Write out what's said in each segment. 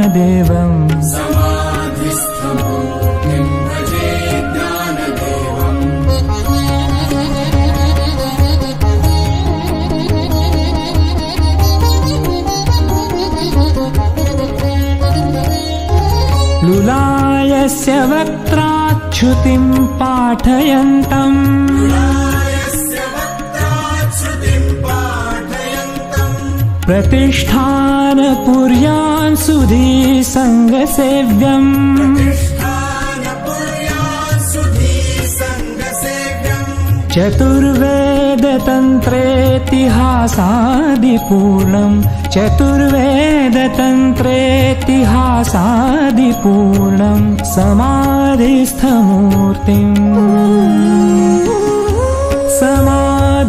ज्ञानदेवम्। लुलायस्य वक्त्राच्युतिम् पाठयन्तम् प्रतिष्ठानपुर्यान् सुधी सङ्गसेव्यम्। तिष्ठानपुर्या सुधी सङ्गसेव्यम् चतुर्वेदतन्त्रेतिहासादिपूर्णम्। चतुर्वेदतन्त्रेतिहासादिपूर्णम्। समाधिस्थमूर्तिम्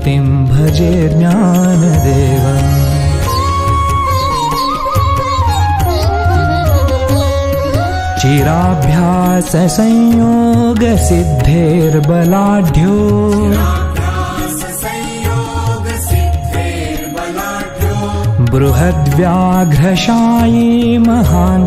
समाधिस्थमूर्तिम् भजे ज्ञानदेवम् चिराभ्याससंयोगसिद्धेर्बलाढ्यो संयोगसिद्धेर्बलाढ्यो बृहद्व्याघ्रशायी महान्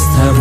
this time